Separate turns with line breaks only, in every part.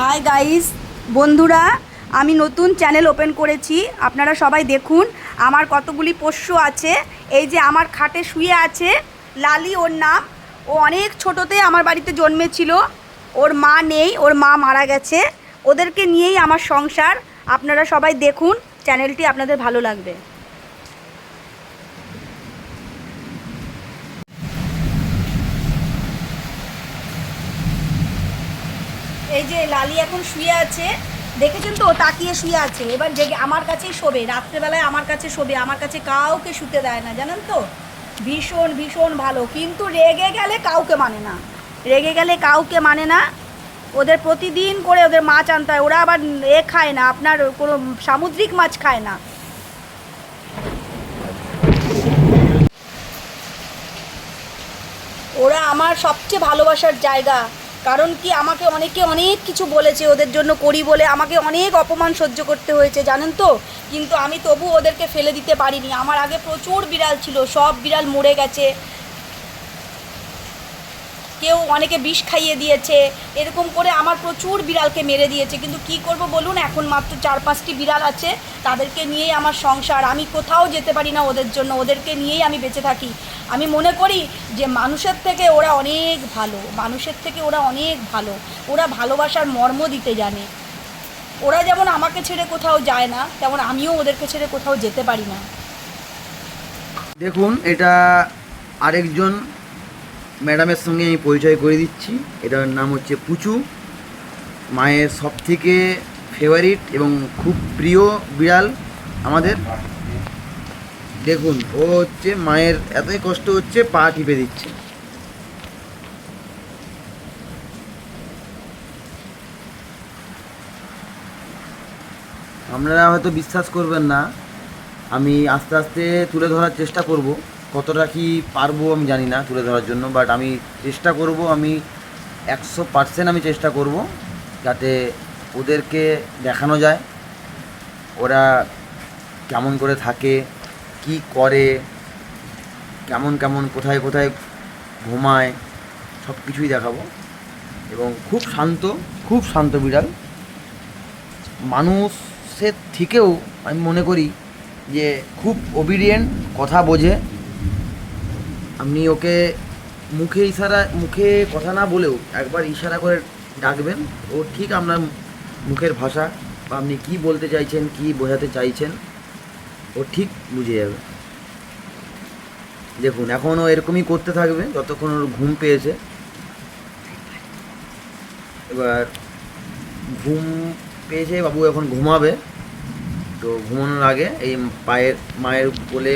Hi guys বন্ধুরা, আমি নতুন চ্যানেল ওপেন করেছি, আপনারা সবাই দেখুন, আমার কতগুলি পোষ্য আছে, এই যে আমার খাটে শুয়ে আছে লালি ওর নাম, ও অনেক ছোটোতে আমার বাড়িতে জন্মেছিল, ওর মা নেই, ওর মা মারা গেছে, ওদেরকে নিয়েই আমার সংসার, আপনারা সবাই দেখুন চ্যানেলটি আপনাদের ভালো লাগবে। এই যে লালি এখন শুয়ে আছে, দেখেছেন তো? তাকিয়ে শুয়ে আছে। এবার জেগে, আমার কাছেই শোবে। রাত্রেবেলায় আমার কাছে শোবে। আমার কাছে কাউকে শুতে দেয় না, জানেন তো? ভীষণ ভীষণ ভালো। কিন্তু রেগে গেলে কাউকে মানে না। রেগে গেলে কাউকে মানে না। ওদের প্রতিদিন করে ওদের মাছ আনতে হয়। ওরা আবার এ খায় না। আপনার কোনো সামুদ্রিক মাছ খায় না। ওরা আমার সবচেয়ে ভালোবাসার জায়গা। কারণ কি আমাকে অনেকে অনেক কিছু বলেছে ওদের জন্য করি বলে, আমাকে অনেক অপমান সহ্য করতে হয়েছে, জানেন তো? কিন্তু আমি তবু ওদেরকে ফেলে দিতে পারিনি। আমার আগে প্রচুর বিড়াল ছিল, সব বিড়াল মরে গেছে। কেউ অনেকে বিষ খাইয়ে দিয়েছে, এরকম করে আমার প্রচুর বিড়ালকে মেরে দিয়েছে। কিন্তু কি করব বলুন, এখন মাত্র চার পাঁচটি বিড়াল আছে, তাদেরকে নিয়েই আমার সংসার। আমি কোথাও যেতে পারি না ওদের জন্য, ওদেরকে নিয়েই আমি বেঁচে থাকি। আমি মনে করি যে মানুষের থেকে ওরা অনেক ভালো, মানুষের থেকে ওরা অনেক ভালো, ওরা ভালোবাসার মর্ম দিতে জানে। ওরা যেমন আমাকে ছেড়ে কোথাও যায় না, তেমন আমিও ওদেরকে ছেড়ে কোথাও যেতে পারি না।
দেখুন, এটা আরেকজন ম্যাডামের সঙ্গে আমি পরিচয় করে দিচ্ছি। এটার নাম হচ্ছে পুচু। মায়ের সব থেকে ফেভারিট এবং খুব প্রিয় বিড়াল আমাদের। দেখুন, ও হচ্ছে মায়ের, এতই কষ্ট হচ্ছে পা টিপে দিচ্ছে। আপনারা হয়তো বিশ্বাস করবেন না, আমি আস্তে আস্তে তুলে ধরার চেষ্টা করব। কতটা কি পারব আমি জানি না তুলে ধরার জন্য বাট আমি চেষ্টা করব, আমি একশো পার্সেন্ট আমি চেষ্টা করব যাতে ওদেরকে দেখানো যায়, ওরা কেমন করে থাকে কি করে, কেমন কেমন, কোথায় কোথায় ঘুমায়, সব কিছুই দেখাবো। এবং খুব শান্ত খুব শান্ত বিড়াল। মানুষের থেকেও আমি মনে করি যে খুব ওবিডিয়েন্ট কথা বোঝে। আপনি ওকে মুখে ইশারা, মুখে কথা না বলেও একবার ইশারা করে ডাকবেন। ও ঠিক আপনার মুখের ভাষা বা আপনি কী বলতে চাইছেন, কি বোঝাতে চাইছেন। ও ঠিক বুঝে যাবে। দেখুন এখন ও এরকমই করতে থাকবে যতক্ষণ ওর ঘুম পেয়েছে। এবার ঘুম পেয়েছে, বাবু এখন ঘুমাবে। তো ঘুমানোর আগে এই পায়ের, মায়ের কোলে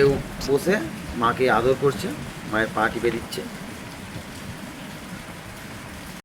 বসে মাকে আদর করছে, মায়ের পা টিপে দিচ্ছে।